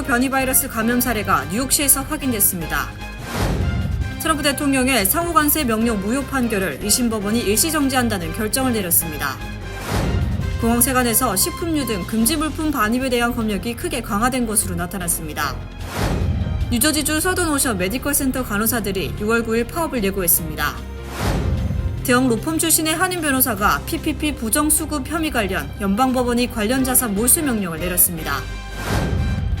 코로나19 변이 바이러스 감염 사례가 뉴욕시에서 확인됐습니다. 트럼프 대통령의 상호 관세 명령 무효 판결을 2심 법원이 일시 정지한다는 결정을 내렸습니다. 공항 세관에서 식품류 등 금지 물품 반입에 대한 검역이 크게 강화된 것으로 나타났습니다. 뉴저지주 서든오션 메디컬 센터 간호사들이 6월 9일 파업을 예고했습니다. 대형 로펌 출신의 한인 변호사가 PPP 부정수급 혐의 관련 연방법원이 관련 자사 몰수 명령을 내렸습니다.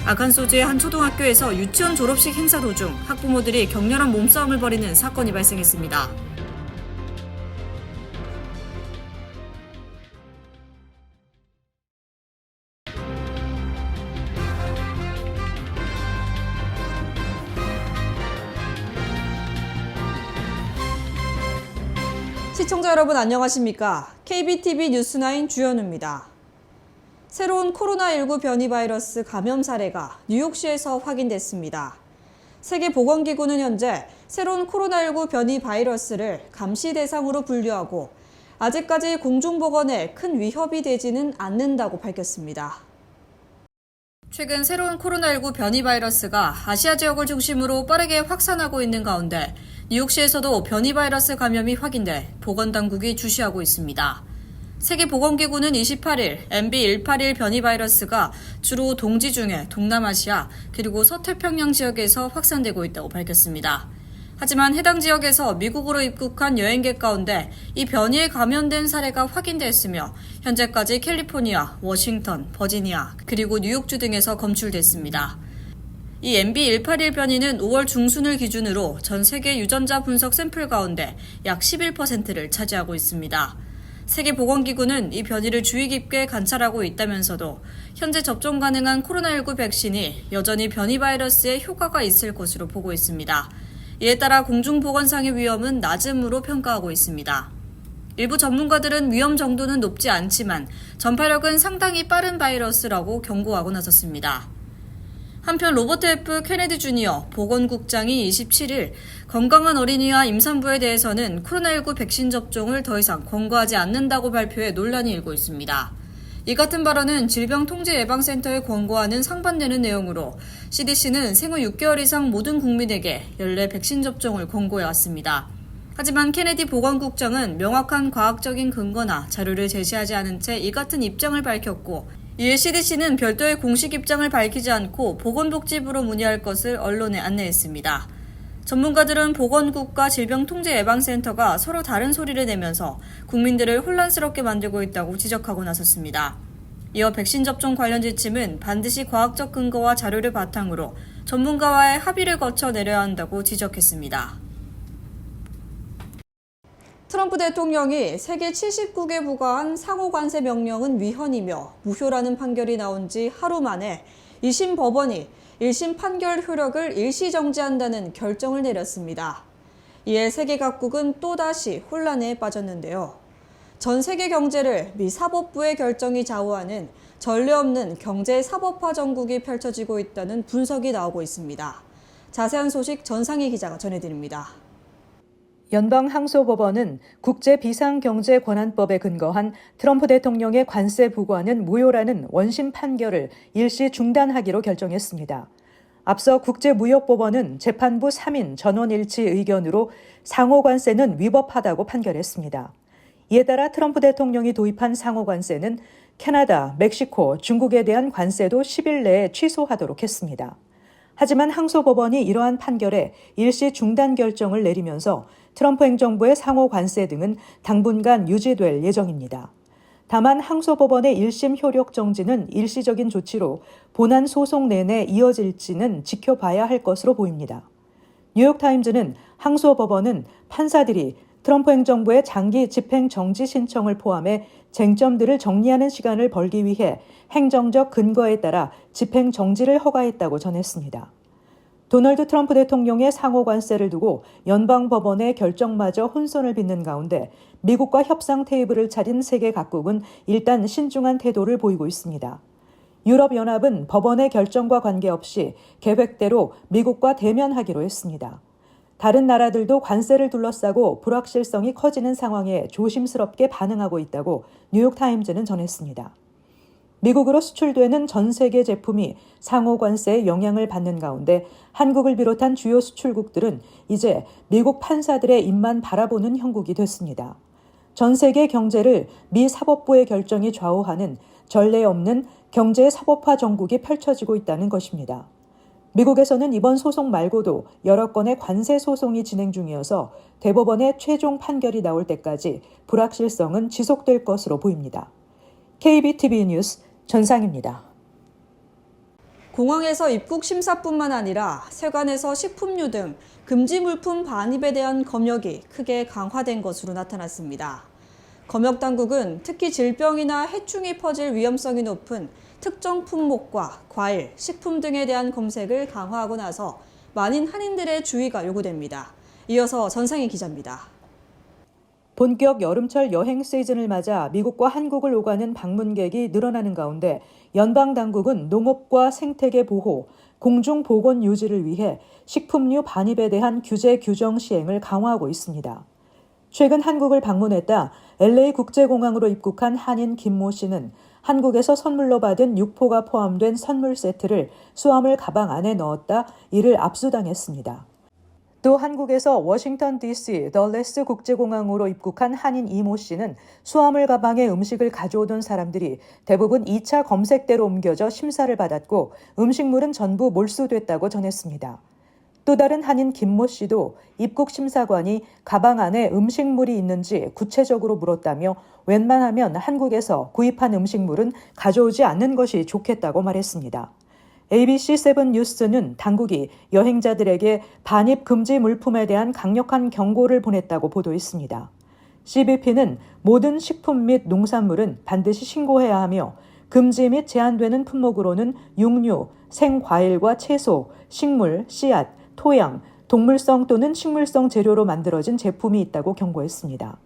아칸소주의 한 초등학교에서 유치원 졸업식 행사 도중 학부모들이 격렬한 몸싸움을 벌이는 사건이 발생했습니다. 시청자 여러분 안녕하십니까? KBTV 뉴스9 주현우입니다. 새로운 코로나19 변이 바이러스 감염 사례가 뉴욕시에서 확인됐습니다. 세계보건기구는 현재 새로운 코로나19 변이 바이러스를 감시 대상으로 분류하고 아직까지 공중보건에 큰 위협이 되지는 않는다고 밝혔습니다. 최근 새로운 코로나19 변이 바이러스가 아시아 지역을 중심으로 빠르게 확산하고 있는 가운데 뉴욕시에서도 변이 바이러스 감염이 확인돼 보건당국이 주시하고 있습니다. 세계보건기구는 28일 MB181 변이 바이러스가 주로 동지 중에 동남아시아 그리고 서태평양 지역에서 확산되고 있다고 밝혔습니다. 하지만 해당 지역에서 미국으로 입국한 여행객 가운데 이 변이에 감염된 사례가 확인됐으며 현재까지 캘리포니아, 워싱턴, 버지니아 그리고 뉴욕주 등에서 검출됐습니다. 이 MB181 변이는 5월 중순을 기준으로 전 세계 유전자 분석 샘플 가운데 약 11%를 차지하고 있습니다. 세계보건기구는 이 변이를 주의 깊게 관찰하고 있다면서도 현재 접종 가능한 코로나19 백신이 여전히 변이 바이러스에 효과가 있을 것으로 보고 있습니다. 이에 따라 공중보건상의 위험은 낮음으로 평가하고 있습니다. 일부 전문가들은 위험 정도는 높지 않지만 전파력은 상당히 빠른 바이러스라고 경고하고 나섰습니다. 한편 로버트 F. 케네디 주니어 보건국장이 27일 건강한 어린이와 임산부에 대해서는 코로나19 백신 접종을 더 이상 권고하지 않는다고 발표해 논란이 일고 있습니다. 이 같은 발언은 질병통제예방센터에 권고하는 상반되는 내용으로 CDC는 생후 6개월 이상 모든 국민에게 연례 백신 접종을 권고해 왔습니다. 하지만 케네디 보건국장은 명확한 과학적인 근거나 자료를 제시하지 않은 채 이 같은 입장을 밝혔고 이에 CDC는 별도의 공식 입장을 밝히지 않고 보건복지부로 문의할 것을 언론에 안내했습니다. 전문가들은 보건국과 질병통제예방센터가 서로 다른 소리를 내면서 국민들을 혼란스럽게 만들고 있다고 지적하고 나섰습니다. 이어 백신 접종 관련 지침은 반드시 과학적 근거와 자료를 바탕으로 전문가와의 합의를 거쳐 내려야 한다고 지적했습니다. 트럼프 대통령이 세계 79개 부과한 상호 관세 명령은 위헌이며 무효라는 판결이 나온 지 하루 만에 2심 법원이 1심 판결 효력을 일시 정지한다는 결정을 내렸습니다. 이에 세계 각국은 또다시 혼란에 빠졌는데요. 전 세계 경제를 미 사법부의 결정이 좌우하는 전례 없는 경제 사법화 전국이 펼쳐지고 있다는 분석이 나오고 있습니다. 자세한 소식 전상희 기자가 전해드립니다. 연방항소법원은 국제비상경제권한법에 근거한 트럼프 대통령의 관세 부과는 무효라는 원심 판결을 일시 중단하기로 결정했습니다. 앞서 국제무역법원은 재판부 3인 전원일치 의견으로 상호관세는 위법하다고 판결했습니다. 이에 따라 트럼프 대통령이 도입한 상호관세는 캐나다, 멕시코, 중국에 대한 관세도 10일 내에 취소하도록 했습니다. 하지만 항소법원이 이러한 판결에 일시 중단 결정을 내리면서 트럼프 행정부의 상호 관세 등은 당분간 유지될 예정입니다. 다만 항소법원의 1심 효력 정지는 일시적인 조치로 본안 소송 내내 이어질지는 지켜봐야 할 것으로 보입니다. 뉴욕타임즈는 항소법원은 판사들이 트럼프 행정부의 장기 집행 정지 신청을 포함해 쟁점들을 정리하는 시간을 벌기 위해 행정적 근거에 따라 집행 정지를 허가했다고 전했습니다. 도널드 트럼프 대통령의 상호 관세를 두고 연방 법원의 결정마저 혼선을 빚는 가운데 미국과 협상 테이블을 차린 세계 각국은 일단 신중한 태도를 보이고 있습니다. 유럽연합은 법원의 결정과 관계없이 계획대로 미국과 대면하기로 했습니다. 다른 나라들도 관세를 둘러싸고 불확실성이 커지는 상황에 조심스럽게 반응하고 있다고 뉴욕타임즈는 전했습니다. 미국으로 수출되는 전 세계 제품이 상호 관세의 영향을 받는 가운데 한국을 비롯한 주요 수출국들은 이제 미국 판사들의 입만 바라보는 형국이 됐습니다. 전 세계 경제를 미 사법부의 결정이 좌우하는 전례 없는 경제 사법화 정국이 펼쳐지고 있다는 것입니다. 미국에서는 이번 소송 말고도 여러 건의 관세 소송이 진행 중이어서 대법원의 최종 판결이 나올 때까지 불확실성은 지속될 것으로 보입니다. KBTV 뉴스 전상입니다. 공항에서 입국 심사뿐만 아니라 세관에서 식품류 등 금지 물품 반입에 대한 검역이 크게 강화된 것으로 나타났습니다. 검역 당국은 특히 질병이나 해충이 퍼질 위험성이 높은 특정 품목과 과일, 식품 등에 대한 검색을 강화하고 나서 많은 한인들의 주의가 요구됩니다. 이어서 전상희 기자입니다. 본격 여름철 여행 시즌을 맞아 미국과 한국을 오가는 방문객이 늘어나는 가운데 연방 당국은 농업과 생태계 보호, 공중 보건 유지를 위해 식품류 반입에 대한 규제 규정 시행을 강화하고 있습니다. 최근 한국을 방문했다 LA 국제공항으로 입국한 한인 김모 씨는 한국에서 선물로 받은 육포가 포함된 선물 세트를 수화물 가방 안에 넣었다 이를 압수당했습니다. 또 한국에서 워싱턴 DC 덜레스 국제공항으로 입국한 한인 이모 씨는 수화물 가방에 음식을 가져오던 사람들이 대부분 2차 검색대로 옮겨져 심사를 받았고 음식물은 전부 몰수됐다고 전했습니다. 또 다른 한인 김모 씨도 입국 심사관이 가방 안에 음식물이 있는지 구체적으로 물었다며 웬만하면 한국에서 구입한 음식물은 가져오지 않는 것이 좋겠다고 말했습니다. ABC7 뉴스는 당국이 여행자들에게 반입 금지 물품에 대한 강력한 경고를 보냈다고 보도했습니다. CBP는 모든 식품 및 농산물은 반드시 신고해야 하며 금지 및 제한되는 품목으로는 육류, 생과일과 채소, 식물, 씨앗, 토양, 동물성 또는 식물성 재료로 만들어진 제품이 있다고 경고했습니다.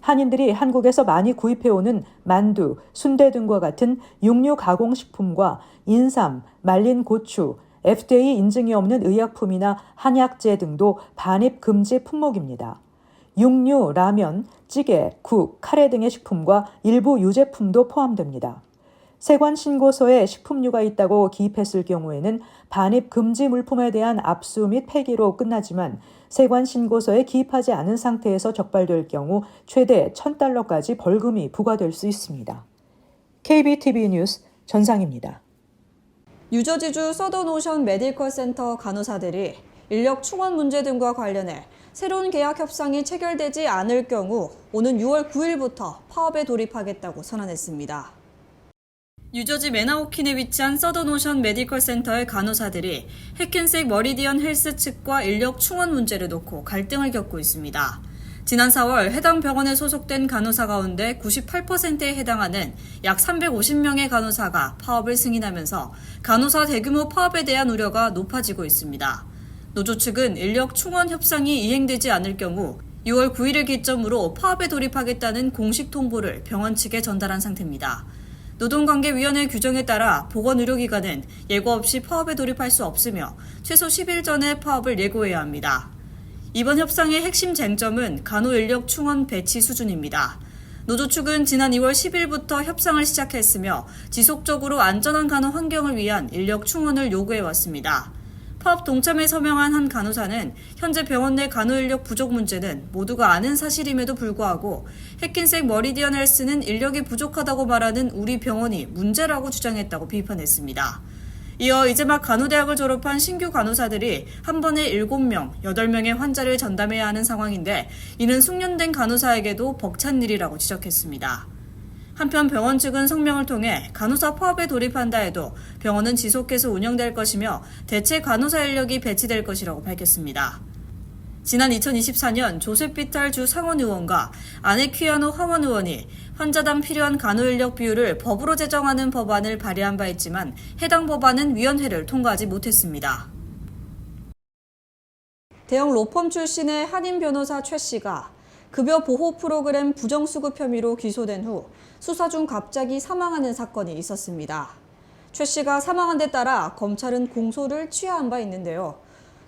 한인들이 한국에서 많이 구입해오는 만두, 순대 등과 같은 육류 가공식품과 인삼, 말린 고추, FDA 인증이 없는 의약품이나 한약재 등도 반입 금지 품목입니다. 육류, 라면, 찌개, 국, 카레 등의 식품과 일부 유제품도 포함됩니다. 세관 신고서에 식품류가 있다고 기입했을 경우에는 반입 금지 물품에 대한 압수 및 폐기로 끝나지만 세관 신고서에 기입하지 않은 상태에서 적발될 경우 최대 1000달러까지 벌금이 부과될 수 있습니다. KBTV 뉴스 전상입니다. 뉴저지주 서던오션 메디컬 센터 간호사들이 인력 충원 문제 등과 관련해 새로운 계약 협상이 체결되지 않을 경우 오는 6월 9일부터 파업에 돌입하겠다고 선언했습니다. 뉴저지 매나호킨에 위치한 서던오션 메디컬 센터의 간호사들이 해켄색 머리디언 헬스 측과 인력 충원 문제를 놓고 갈등을 겪고 있습니다. 지난 4월 해당 병원에 소속된 간호사 가운데 98%에 해당하는 약 350명의 간호사가 파업을 승인하면서 간호사 대규모 파업에 대한 우려가 높아지고 있습니다. 노조 측은 인력 충원 협상이 이행되지 않을 경우 6월 9일을 기점으로 파업에 돌입하겠다는 공식 통보를 병원 측에 전달한 상태입니다. 노동관계위원회 규정에 따라 보건의료기관은 예고 없이 파업에 돌입할 수 없으며 최소 10일 전에 파업을 예고해야 합니다. 이번 협상의 핵심 쟁점은 간호 인력 충원 배치 수준입니다. 노조 측은 지난 2월 10일부터 협상을 시작했으며 지속적으로 안전한 간호 환경을 위한 인력 충원을 요구해 왔습니다. 파업 동참에 서명한 한 간호사는 현재 병원 내 간호 인력 부족 문제는 모두가 아는 사실임에도 불구하고 해킨색 머리디언 헬스는 인력이 부족하다고 말하는 우리 병원이 문제라고 주장했다고 비판했습니다. 이어 이제 막 간호대학을 졸업한 신규 간호사들이 한 번에 7명, 8명의 환자를 전담해야 하는 상황인데 이는 숙련된 간호사에게도 벅찬 일이라고 지적했습니다. 한편 병원 측은 성명을 통해 간호사 파업에 돌입한다 해도 병원은 지속해서 운영될 것이며 대체 간호사 인력이 배치될 것이라고 밝혔습니다. 지난 2024년 조셉 비탈 주 상원 의원과 아네 퀴아노 하원 의원이 환자당 필요한 간호 인력 비율을 법으로 제정하는 법안을 발의한 바 있지만 해당 법안은 위원회를 통과하지 못했습니다. 대형 로펌 출신의 한인 변호사 최 씨가 급여 보호 프로그램 부정수급 혐의로 기소된 후 수사 중 갑자기 사망하는 사건이 있었습니다. 최 씨가 사망한 데 따라 검찰은 공소를 취하한 바 있는데요.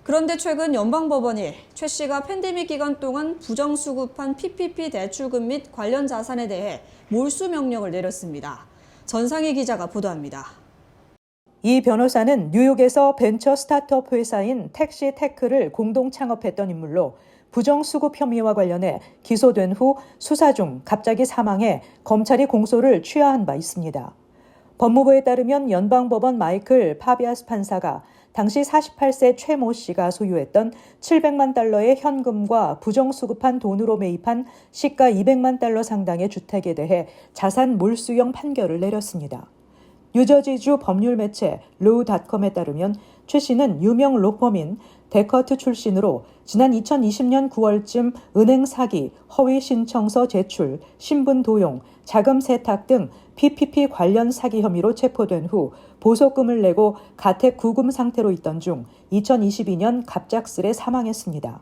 그런데 최근 연방법원이 최 씨가 팬데믹 기간 동안 부정수급한 PPP 대출금 및 관련 자산에 대해 몰수 명령을 내렸습니다. 전상희 기자가 보도합니다. 이 변호사는 뉴욕에서 벤처 스타트업 회사인 택시 테크를 공동 창업했던 인물로 부정수급 혐의와 관련해 기소된 후 수사 중 갑자기 사망해 검찰이 공소를 취하한 바 있습니다. 법무부에 따르면 연방법원 마이클 파비아스 판사가 당시 48세 최 모 씨가 소유했던 700만 달러의 현금과 부정수급한 돈으로 매입한 시가 200만 달러 상당의 주택에 대해 자산 몰수형 판결을 내렸습니다. 뉴저지주 법률 매체 로우닷컴에 따르면 최 씨는 유명 로펌인 데커트 출신으로 지난 2020년 9월쯤 은행 사기, 허위 신청서 제출, 신분 도용, 자금 세탁 등 PPP 관련 사기 혐의로 체포된 후 보석금을 내고 가택 구금 상태로 있던 중 2022년 갑작스레 사망했습니다.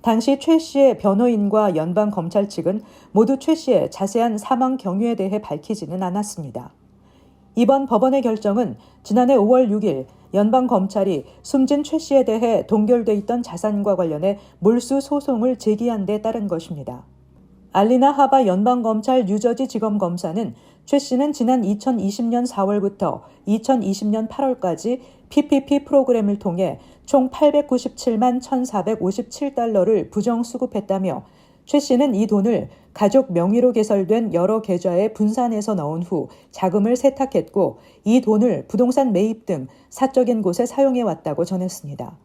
당시 최 씨의 변호인과 연방 검찰 측은 모두 최 씨의 자세한 사망 경위에 대해 밝히지는 않았습니다. 이번 법원의 결정은 지난해 5월 6일 연방 검찰이 숨진 최 씨에 대해 동결돼 있던 자산과 관련해 몰수 소송을 제기한 데 따른 것입니다. 알리나 하바 연방검찰 뉴저지 지검 검사는 최 씨는 지난 2020년 4월부터 2020년 8월까지 PPP 프로그램을 통해 총 897만 1,457달러를 부정 수급했다며 최 씨는 이 돈을 가족 명의로 개설된 여러 계좌에 분산해서 넣은 후 자금을 세탁했고 이 돈을 부동산 매입 등 사적인 곳에 사용해 왔다고 전했습니다.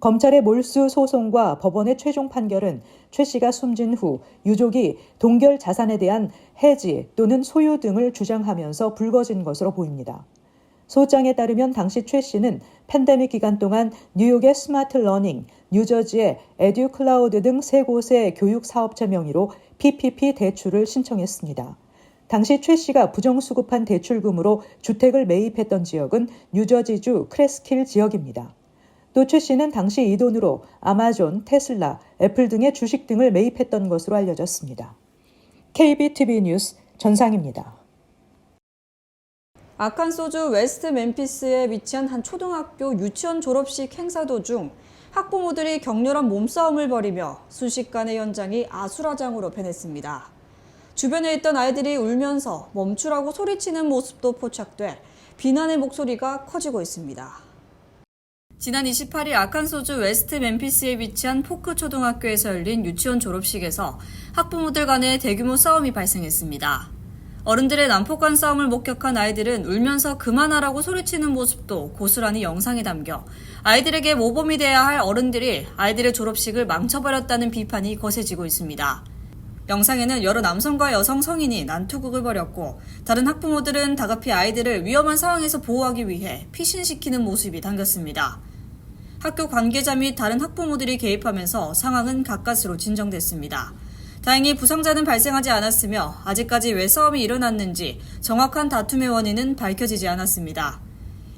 검찰의 몰수 소송과 법원의 최종 판결은 최 씨가 숨진 후 유족이 동결 자산에 대한 해지 또는 소유 등을 주장하면서 불거진 것으로 보입니다. 소장에 따르면 당시 최 씨는 팬데믹 기간 동안 뉴욕의 스마트 러닝, 뉴저지의 에듀 클라우드 등 세 곳의 교육 사업체 명의로 PPP 대출을 신청했습니다. 당시 최 씨가 부정수급한 대출금으로 주택을 매입했던 지역은 뉴저지주 크레스킬 지역입니다. 또 최 씨는 당시 이 돈으로 아마존, 테슬라, 애플 등의 주식 등을 매입했던 것으로 알려졌습니다. KBTV 뉴스 전상입니다. 아칸소주 웨스트 멤피스에 위치한 한 초등학교 유치원 졸업식 행사 도중 학부모들이 격렬한 몸싸움을 벌이며 순식간에 현장이 아수라장으로 변했습니다. 주변에 있던 아이들이 울면서 멈추라고 소리치는 모습도 포착돼 비난의 목소리가 커지고 있습니다. 지난 28일 아칸소주 웨스트 멤피스에 위치한 포크 초등학교에서 열린 유치원 졸업식에서 학부모들 간의 대규모 싸움이 발생했습니다. 어른들의 난폭한 싸움을 목격한 아이들은 울면서 그만하라고 소리치는 모습도 고스란히 영상에 담겨 아이들에게 모범이 돼야 할 어른들이 아이들의 졸업식을 망쳐버렸다는 비판이 거세지고 있습니다. 영상에는 여러 남성과 여성 성인이 난투극을 벌였고 다른 학부모들은 다급히 아이들을 위험한 상황에서 보호하기 위해 피신시키는 모습이 담겼습니다. 학교 관계자 및 다른 학부모들이 개입하면서 상황은 가까스로 진정됐습니다. 다행히 부상자는 발생하지 않았으며 아직까지 왜 싸움이 일어났는지 정확한 다툼의 원인은 밝혀지지 않았습니다.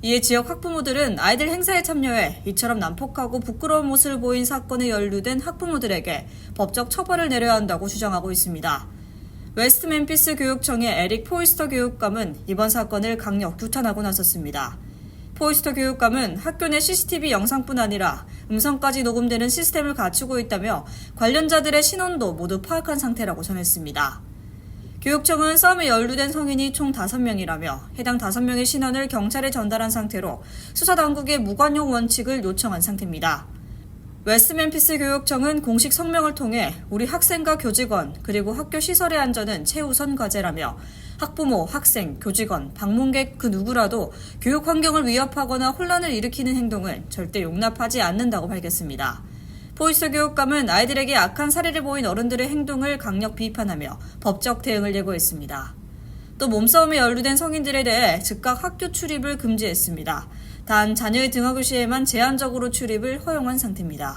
이에 지역 학부모들은 아이들 행사에 참여해 이처럼 난폭하고 부끄러운 모습을 보인 사건에 연루된 학부모들에게 법적 처벌을 내려야 한다고 주장하고 있습니다. 웨스트 멤피스 교육청의 에릭 포이스터 교육감은 이번 사건을 강력 규탄하고 나섰습니다. 포이스터 교육감은 학교 내 CCTV 영상뿐 아니라 음성까지 녹음되는 시스템을 갖추고 있다며 관련자들의 신원도 모두 파악한 상태라고 전했습니다. 교육청은 싸움에 연루된 성인이 총 5명이라며 해당 5명의 신원을 경찰에 전달한 상태로 수사당국의 무관용 원칙을 요청한 상태입니다. 웨스트멤피스 교육청은 공식 성명을 통해 우리 학생과 교직원 그리고 학교 시설의 안전은 최우선 과제라며 학부모, 학생, 교직원, 방문객 그 누구라도 교육 환경을 위협하거나 혼란을 일으키는 행동을 절대 용납하지 않는다고 밝혔습니다. 포이스터 교육감은 아이들에게 악한 사례를 보인 어른들의 행동을 강력 비판하며 법적 대응을 예고했습니다. 또 몸싸움에 연루된 성인들에 대해 즉각 학교 출입을 금지했습니다. 단 자녀의 등하교 시에만 제한적으로 출입을 허용한 상태입니다.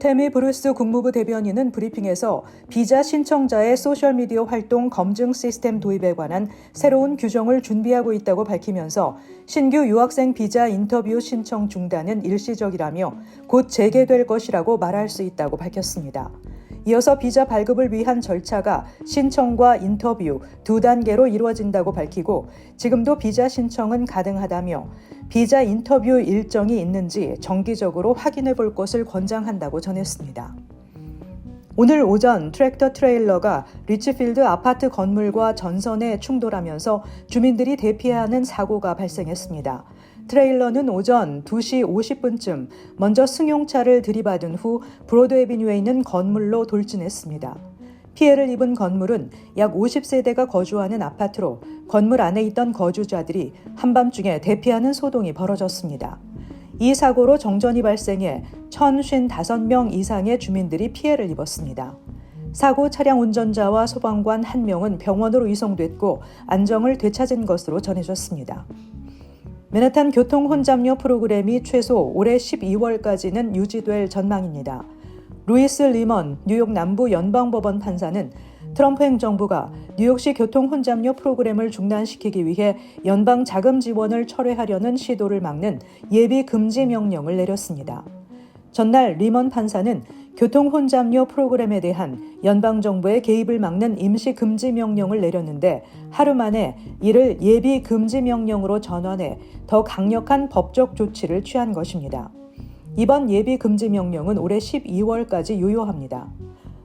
테미 브루스 국무부 대변인은 브리핑에서 비자 신청자의 소셜미디어 활동 검증 시스템 도입에 관한 새로운 규정을 준비하고 있다고 밝히면서 신규 유학생 비자 인터뷰 신청 중단은 일시적이라며 곧 재개될 것이라고 말할 수 있다고 밝혔습니다. 이어서 비자 발급을 위한 절차가 신청과 인터뷰 두 단계로 이루어진다고 밝히고 지금도 비자 신청은 가능하다며 비자 인터뷰 일정이 있는지 정기적으로 확인해 볼 것을 권장한다고 전했습니다. 오늘 오전 트랙터 트레일러가 리치필드 아파트 건물과 전선에 충돌하면서 주민들이 대피하는 사고가 발생했습니다. 트레일러는 오전 2시 50분쯤 먼저 승용차를 들이받은 후 브로드에비뉴에 있는 건물로 돌진했습니다. 피해를 입은 건물은 약 50세대가 거주하는 아파트로 건물 안에 있던 거주자들이 한밤중에 대피하는 소동이 벌어졌습니다. 이 사고로 정전이 발생해 1,055명 이상의 주민들이 피해를 입었습니다. 사고 차량 운전자와 소방관 1명은 병원으로 이송됐고 안정을 되찾은 것으로 전해졌습니다. 맨하탄 교통 혼잡료 프로그램이 최소 올해 12월까지는 유지될 전망입니다. 루이스 리먼 뉴욕 남부 연방법원 판사는 트럼프 행정부가 뉴욕시 교통 혼잡료 프로그램을 중단시키기 위해 연방 자금 지원을 철회하려는 시도를 막는 예비 금지 명령을 내렸습니다. 전날 리먼 판사는 교통 혼잡료 프로그램에 대한 연방 정부의 개입을 막는 임시 금지 명령을 내렸는데 하루 만에 이를 예비 금지 명령으로 전환해 더 강력한 법적 조치를 취한 것입니다. 이번 예비 금지 명령은 올해 12월까지 유효합니다.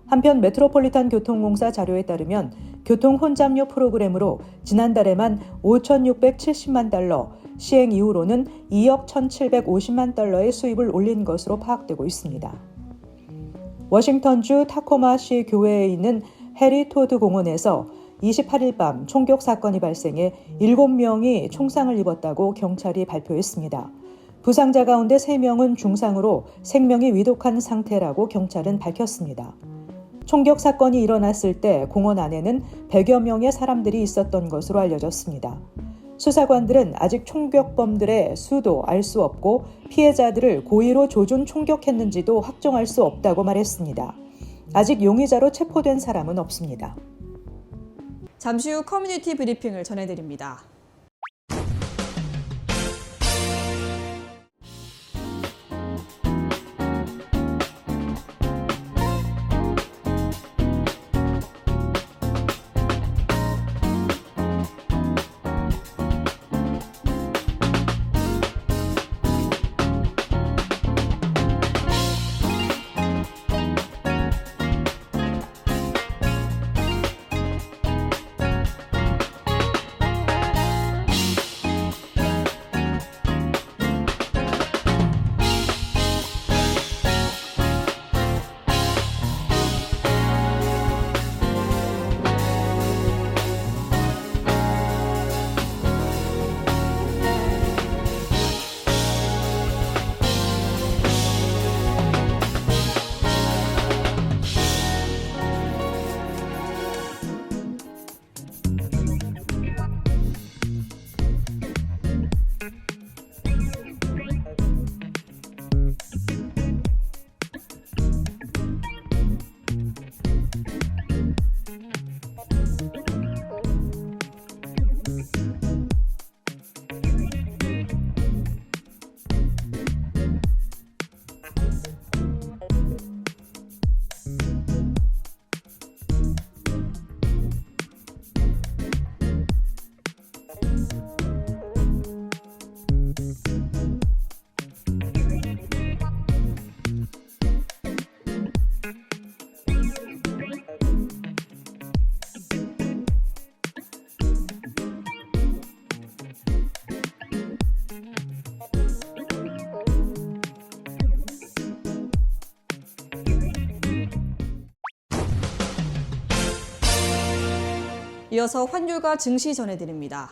한편 메트로폴리탄 교통공사 자료에 따르면 교통 혼잡료 프로그램으로 지난달에만 5,670만 달러, 시행 이후로는 2억 1,750만 달러의 수입을 올린 것으로 파악되고 있습니다. 워싱턴주 타코마시 교회에 있는 해리 토드 공원에서 28일 밤 총격 사건이 발생해 7명이 총상을 입었다고 경찰이 발표했습니다. 부상자 가운데 3명은 중상으로 생명이 위독한 상태라고 경찰은 밝혔습니다. 총격 사건이 일어났을 때 공원 안에는 100여 명의 사람들이 있었던 것으로 알려졌습니다. 수사관들은 아직 총격범들의 수도 알 수 없고 피해자들을 고의로 조준 총격했는지도 확정할 수 없다고 말했습니다. 아직 용의자로 체포된 사람은 없습니다. 잠시 후 커뮤니티 브리핑을 전해드립니다. 이어서 환율과 증시 전해드립니다.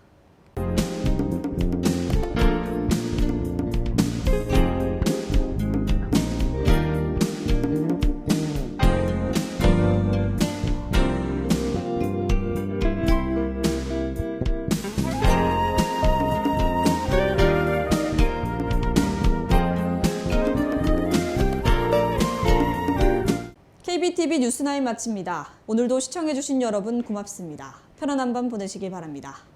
KBTV 뉴스나인 마칩니다. 오늘도 시청해주신 여러분 고맙습니다. 편안한 밤 보내시기 바랍니다.